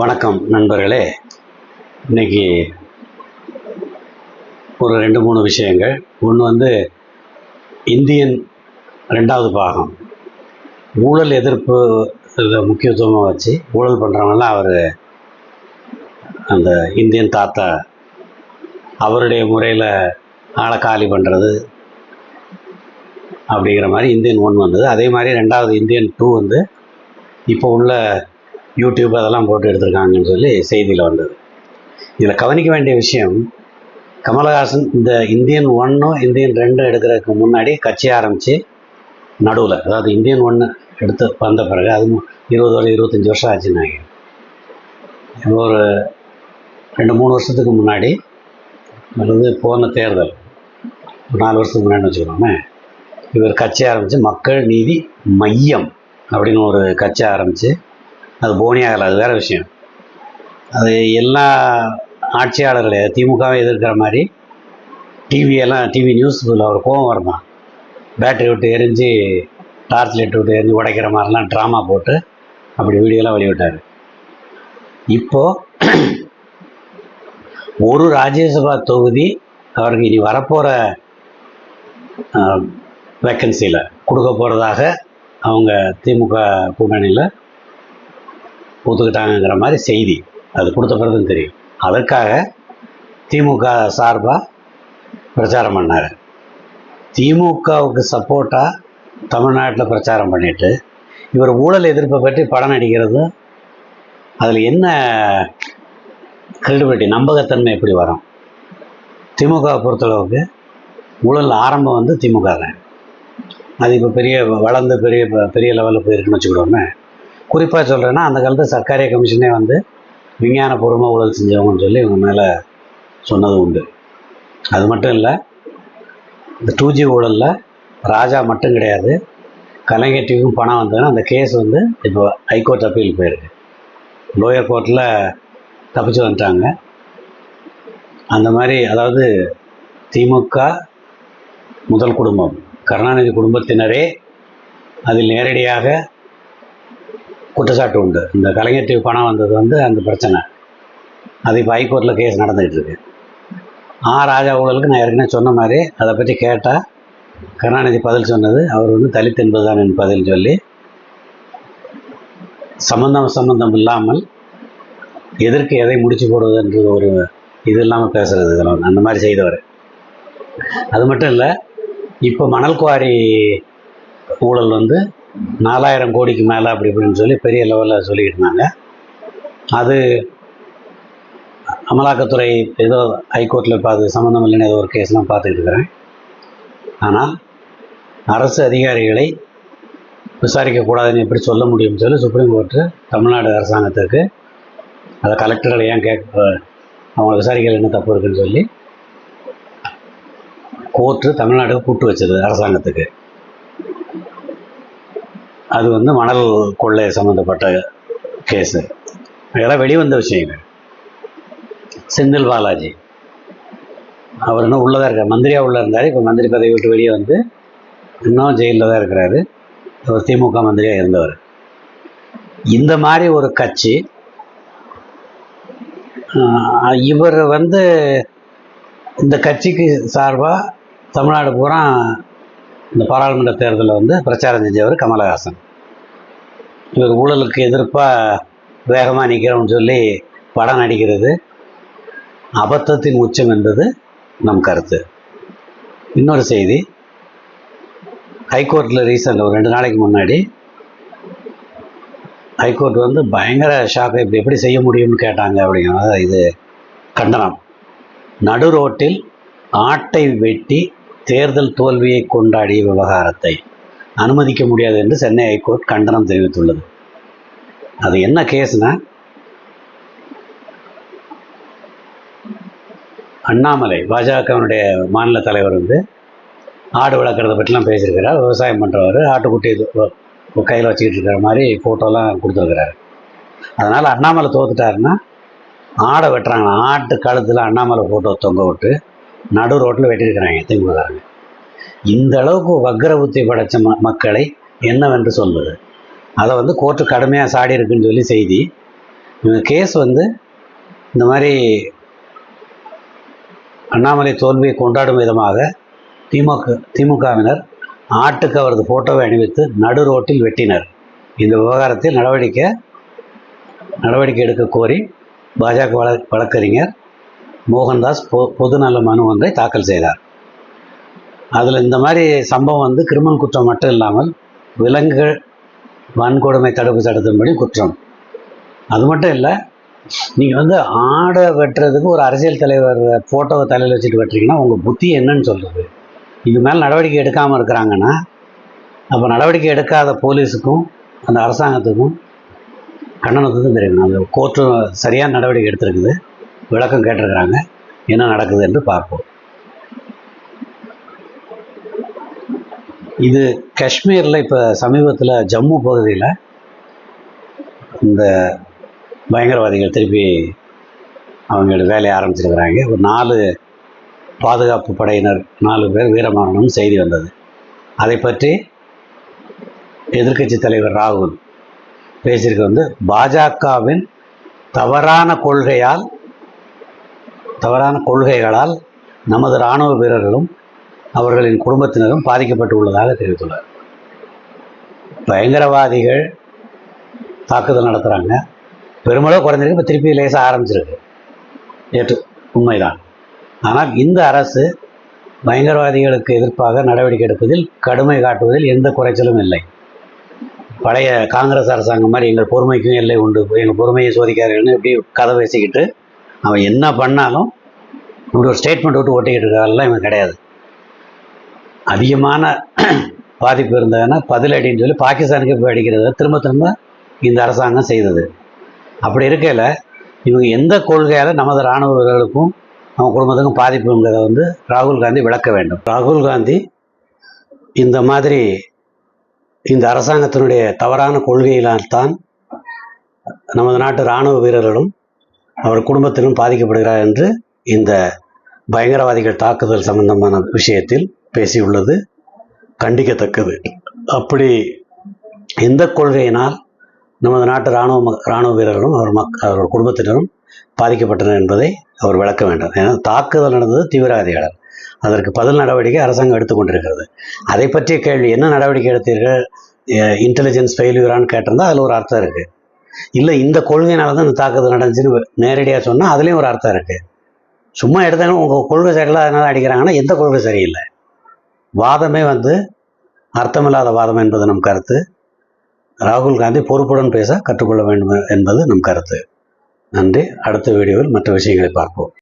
வணக்கம் நண்பர்களே. இன்னைக்கு ஒரு ரெண்டு மூணு விஷயங்கள். ஒன்று வந்து இந்தியன் ரெண்டாவது பாகம். ஊழல் எதிர்ப்பு முக்கியத்துவமாக வச்சு ஊழல் பண்ணுறவங்கலாம் அவர் அந்த இந்தியன் தாத்தா அவருடைய முறையில் ஆளை காலி பண்ணுறது அப்படிங்கிற மாதிரி இந்தியன் ஒன் வந்தது. அதே மாதிரி ரெண்டாவது இந்தியன் டூ வந்து இப்போ உள்ள யூடியூப் அதெல்லாம் போட்டு எடுத்திருக்காங்கன்னு சொல்லி செய்தியில் வந்தது. இதில் கவனிக்க வேண்டிய விஷயம் கமலஹாசன் இந்த இந்தியன் ஒன்னும் இந்தியன் ரெண்டும் எடுக்கிறதுக்கு முன்னாடி கட்சி ஆரம்பித்து நடுவில் அதாவது இந்தியன் ஒன்று எடுத்து வந்த பிறகு அது இருபது வரை இருபத்தஞ்சி வருஷம் ஆச்சுன்னாங்க ஒரு ரெண்டு மூணு வருஷத்துக்கு முன்னாடி அல்லது போன தேர்தல் ஒரு நாலு வருஷத்துக்கு முன்னாடி வச்சுக்கிறோமே இவர் கட்சி ஆரம்பித்து மக்கள் நீதி மையம் அப்படின்னு ஒரு கட்சி ஆரம்பித்து அது போனே ஆகலை அது வேறு விஷயம். அது எல்லா ஆட்சியாளர்களே திமுகவை எதிர்க்கிற மாதிரி டிவியெல்லாம் டிவி நியூஸ் ஒரு கோபம் வருதான் பேட்டரி விட்டு எரிஞ்சு டார்ச் லைட் விட்டு எரிஞ்சு உடைக்கிற மாதிரிலாம் ட்ராமா போட்டு அப்படி வீடியோலாம் வெளியிட்டார். இப்போது ஒரு ராஜ்யசபா தொகுதி அவருக்கு இனி வரப்போகிற வேக்கன்சியில் கொடுக்க போகிறதாக அவங்க திமுக கூட்டணியில் ஒத்துக்கிட்டாங்கிற மாதிரி செய்தி அது கொடுத்த பிறகு தெரியும். அதற்காக திமுக சார்பாக பிரச்சாரம் பண்ணார். திமுகவுக்கு சப்போர்ட்டாக தமிழ்நாட்டில் பிரச்சாரம் பண்ணிட்டு இவர் ஊழல் எதிர்ப்பை பற்றி படம் நடிக்கிறது அதில் என்ன கிரெடிபிலிட்டி நம்பகத்தன்மை எப்படி வரும்? திமுகவை பொறுத்தளவுக்கு ஊழல் ஆரம்பம் வந்து திமுக தான் அது இப்போ பெரிய வளர்ந்து பெரிய பெரிய லெவலில் போயிருக்குன்னு வச்சுக்கிடுவோமே குறிப்பாக சொல்கிறேன்னா அந்த காலத்து சர்க்காரிய கமிஷனே வந்து விஞ்ஞானபூர்வமாக ஊழல் செஞ்சவங்கன்னு சொல்லி இவங்க மேலே சொன்னது உண்டு. அது மட்டும் இல்லை இந்த டூ ஜி ஊழலில் ராஜா மட்டும் கிடையாது. கலைஞர் டிவிக்கும் பணம் வந்ததுன்னா அந்த கேஸ் வந்து இப்போ ஹைகோர்ட் அப்பீல் போயிருக்கு. லோயர் கோர்ட்டில் தப்பிச்சு வந்துட்டாங்க. அந்த மாதிரி அதாவது திமுக முதல் குடும்பம் கருணாநிதி குடும்பத்தினரே அதில் நேரடியாக குற்றச்சாட்டு உண்டு. இந்த கலைஞர் டிவி பணம் வந்தது வந்து அந்த பிரச்சனை. அது இப்போ ஹைகோர்ட்டில் கேஸ் நடந்துகிட்டு இருக்கு. ஆ ராஜா ஊழலுக்கு நான் ஏற்கனவே சொன்ன மாதிரி அதை பற்றி கேட்டால் கருணாநிதி பதில் சொன்னது. அவர் வந்து தலித் என்பதுதான் என் பதில் சொல்லி சம்பந்தம் சம்பந்தம் இல்லாமல் எதற்கு எதை முடிச்சு போடுவதுன்றது ஒரு இது இல்லாமல் பேசுகிறது இதெல்லாம் அந்த மாதிரி செய்தவர். அது மட்டும் இல்லை இப்போ மணல் குவாரி ஊழல் வந்து நாலாயிரம் கோடிக்கு மேலே அப்படி இப்படின்னு சொல்லி பெரிய லெவலில் சொல்லிக்கிட்டு இருந்தாங்க. அது அமலாக்கத்துறை ஏதோ ஹைகோர்ட்டில் இப்போ அது சம்மந்தம் இல்லைன்னு ஏதோ ஒரு கேஸ்லாம் பார்த்துக்கிட்டு இருக்கிறேன். ஆனால் அரசு அதிகாரிகளை விசாரிக்கக்கூடாதுன்னு எப்படி சொல்ல முடியும்னு சொல்லி சுப்ரீம் கோர்ட்டு தமிழ்நாடு அரசாங்கத்துக்கு அதை கலெக்டர்களை ஏன் கேட்க அவங்க விசாரிக்கிறது என்ன தப்பு இருக்குன்னு சொல்லி கோர்ட்டு தமிழ்நாடு கூட்டு வச்சது அரசாங்கத்துக்கு. அது வந்து மணல் கொள்ளை சம்மந்தப்பட்ட கேஸு. இதெல்லாம் வெளிவந்த விஷயங்கள் செந்தில் பாலாஜி. அவர் இன்னும் உள்ளதாக இருக்கார். மந்திரியாக உள்ளே இருந்தார். இப்போ மந்திரி பதவி விட்டு வெளியே வந்து இன்னும் ஜெயிலில் தான் இருக்கிறாரு. அவர் திமுக மந்திரியாக இருந்தவர். இந்த மாதிரி ஒரு கட்சி இவர் வந்து இந்த கட்சிக்கு சார்பாக தமிழ்நாடு பூரா இந்த பாராளுமன்ற தேர்தலில் வந்து பிரச்சாரம் செஞ்சவர் கமலஹாசன். இவர் ஊழலுக்கு எதிர்ப்பாக வேகமாக நிற்கிறோம்னு சொல்லி படம் நடிக்கிறது. அபத்தத்தின் உச்சம் என்பது நம் கருத்து. இன்னொரு செய்தி. ஹைகோர்ட்டில் ரீசெண்ட் ஒரு ரெண்டு நாளைக்கு முன்னாடி ஹைகோர்ட் வந்து பயங்கர ஷாக்கை இப்படி எப்படி செய்ய முடியும்னு கேட்டாங்க அப்படிங்கிறத இது கண்டனம். நடு ரோட்டில் ஆட்டை வெட்டி தேர்தல் தோல்வியை கொண்டாடிய விவகாரத்தை. அனுமதிக்க முடியாது என்று சென்னை ஹைகோர்ட் கண்டனம் தெரிவித்துள்ளது. அது என்ன கேஸ்னா அண்ணாமலை பாஜகவினுடைய மாநில தலைவர் வந்து ஆடு வளர்க்குறத பற்றிலாம் பேசியிருக்கிறார். விவசாயம் பண்ணுறவர் ஆட்டுக்குட்டி கையில் வச்சுக்கிட்டு இருக்கிற மாதிரி ஃபோட்டோலாம் கொடுத்துருக்கிறாரு. அதனால் அண்ணாமலை தோத்துட்டாருன்னா ஆடை வெட்டுறாங்க. ஆட்டு கழுத்தில் அண்ணாமலை ஃபோட்டோ தொங்க விட்டு நடு ரோட்டில் வெட்டியிருக்கிறாங்க திமுககாரங்க. இந்த அளவுக்கு வக்ர புத்தி படைச்ச ம மக்களை என்னவென்று சொல்வது? அதை வந்து கோர்ட்டு கடுமையாக சாடி இருக்குன்னு சொல்லி செய்தி. இவங்க கேஸ் வந்து இந்த மாதிரி அண்ணாமலை தோல்வியை கொண்டாடும் விதமாக திமுக திமுகவினர் ஆட்டுக்கு அவரது ஃபோட்டோவை அணிவித்து நடு ரோட்டில் வெட்டினர். இந்த விவகாரத்தில் நடவடிக்கை நடவடிக்கை எடுக்க கோரி பாஜக வழ வழக்கறிஞர் மோகன்தாஸ் பொ பொதுநல மனு ஒன்றை தாக்கல் செய்தார். அதில் இந்த மாதிரி சம்பவம் வந்து கிரிமினல் குற்றம் மட்டும் இல்லாமல் விலங்குகள் வன்கொடுமை தடுப்பு சட்டத்தின்படி குற்றம். அது மட்டும் இல்லை நீங்கள் வந்து ஆடை வெட்டுறதுக்கு ஒரு அரசியல் தலைவர் ஃபோட்டோவை தலையில் வச்சுட்டு வெட்டுறீங்கன்னா உங்கள் புத்தி என்னன்னு சொல்கிறது இது மேலே நடவடிக்கை எடுக்காமல் இருக்கிறாங்கன்னா அப்போ நடவடிக்கை எடுக்காத போலீஸுக்கும் அந்த அரசாங்கத்துக்கும் கண்டனத்துக்கும் தெரியும். அந்த கோர்ட்டு சரியான நடவடிக்கை எடுத்திருக்குது. விளக்கம் கேட்டிருக்கிறாங்க. என்ன நடக்குது என்று பார்ப்போம். இது காஷ்மீரில் இப்போ சமீபத்தில் ஜம்மு பகுதியில் இந்த பயங்கரவாதிகள் திருப்பி அவங்களோட வேலையை ஆரம்பிச்சிருக்கிறாங்க. ஒரு நாலு பாதுகாப்பு படையினர் நாலு பேர் வீரமரணம் செய்தி வந்தது. அதை பற்றி எதிர்க்கட்சி தலைவர் ராகுல் பேசியிருக்க வந்து பாஜகவின் தவறான கொள்கையால் தவறான கொள்கைகளால் நமது இராணுவ வீரர்களும் அவர்களின் குடும்பத்தினரும் பாதிக்கப்பட்டு உள்ளதாக தெரிவித்துள்ளார். பயங்கரவாதிகள் தாக்குதல் நடத்துகிறாங்க பெருமளவு குறைஞ்சிருக்கு. இப்போ திருப்பி லேசாக ஆரம்பிச்சிருக்கு. ஏற்று உண்மைதான். ஆனால் இந்த அரசு பயங்கரவாதிகளுக்கு எதிர்ப்பாக நடவடிக்கை எடுப்பதில் கடுமை காட்டுவதில் எந்த குறைச்சலும் இல்லை. பழைய காங்கிரஸ் அரசாங்கம் மாதிரி எங்கள் பொறுமைக்கும் எல்லை உண்டு. எங்கள் பொறுமையை சோதிக்கார்கள்னு இப்படி கதை பேசிக்கிட்டு அவன் என்ன பண்ணாலும் இப்படி ஒரு ஸ்டேட்மெண்ட் விட்டு ஓட்டிக்கிட்டு இருக்காரெல்லாம் இவன் கிடையாது. அதிகமான பாதிப்பு இருந்ததுன்னா பதிலடின்னு சொல்லி பாகிஸ்தானுக்கு போய் அடிக்கிறத திரும்ப திரும்ப இந்த அரசாங்கம் செய்தது. அப்படி இருக்கையில் இவங்க எந்த கொள்கையால் நமது இராணுவ வீரர்களுக்கும் நம்ம குடும்பத்துக்கும் பாதிப்புங்கிறத வந்து ராகுல் காந்தி விளக்க வேண்டும். ராகுல் காந்தி இந்த மாதிரி இந்த அரசாங்கத்தினுடைய தவறான கொள்கையினால்தான் நமது நாட்டு இராணுவ வீரர்களும் அவர் குடும்பத்திலும் பாதிக்கப்படுகிறார் என்று இந்த பயங்கரவாதிகள் தாக்குதல் சம்பந்தமான விஷயத்தில் பேசியுள்ளது. கண்டிக்கத்தக்கது. அப்படி எந்த கொள்கையினால் நமது நாட்டு இராணுவ இராணுவ வீரர்களும் அவர் மக் அவர் குடும்பத்தினரும் பாதிக்கப்பட்டனர் என்பதை அவர் விளக்க வேண்டும். ஏன்னா தாக்குதல் நடந்தது தீவிரவாதிகளால். அதற்கு பதில் நடவடிக்கை அரசாங்கம் எடுத்துக்கொண்டிருக்கிறது அதை பற்றிய கேள்வி என்ன நடவடிக்கை எடுத்தீர்கள்? இன்டெலிஜென்ஸ் ஃபெயில்யூரான்னு கேட்டிருந்தா அதில் ஒரு அர்த்தம் இருக்குது இல்லை இந்த கொள்கையினால தான் இந்த தாக்குதல் நடந்துச்சுன்னு நேரடியாக சொன்னால் அதுலேயும் ஒரு அர்த்தம் இருக்குது சும்மா எடுத்தாங்க உங்கள் கொள்கை சரியில்லை அதனால் அடிக்கிறாங்கன்னா எந்த கொள்கை சரியில்லை? வாதமே வந்து அர்த்தமில்லாத வாதம் என்பது நம் கருத்து. ராகுல் காந்தி பொறுப்புடன் பேச கற்றுக்கொள்ள வேண்டும் என்பது நம் கருத்து. நன்றி. அடுத்த வீடியோவில் மற்ற விஷயங்களை பார்ப்போம்.